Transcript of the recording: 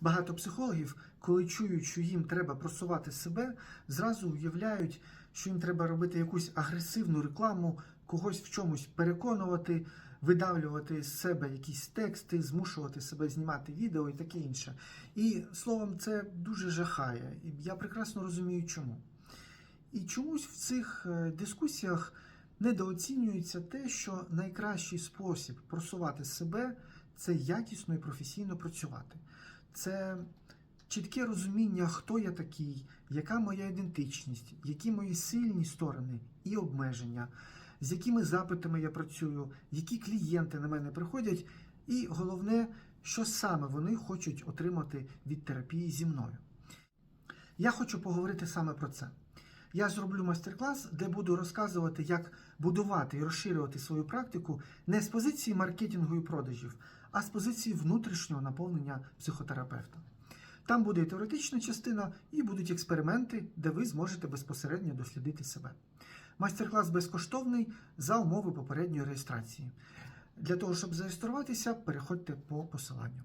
Багато психологів, коли чують, що їм треба просувати себе, зразу уявляють, що їм треба робити якусь агресивну рекламу, когось в чомусь переконувати, видавлювати з себе якісь тексти, змушувати себе знімати відео і таке інше. І словом, це дуже жахає. І я прекрасно розумію, чому. І чомусь в цих е, дискусіях недооцінюється те, що найкращий спосіб просувати себе це якісно і професійно працювати. Це чітке розуміння, хто я такий, яка моя ідентичність, які мої сильні сторони і обмеження, з якими запитами я працюю, які клієнти на мене приходять, і головне, що саме вони хочуть отримати від терапії зі мною. Я хочу поговорити саме про це. Я зроблю майстер-клас, де буду розказувати, як будувати і розширювати свою практику не з позиції маркетингу і продажів, а з позиції внутрішнього наповнення психотерапевта. Там буде і теоретична частина, і будуть експерименти, де ви зможете безпосередньо дослідити себе. Майстер-клас безкоштовний за умови попередньої реєстрації. Для того, щоб зареєструватися, переходьте по посиланню.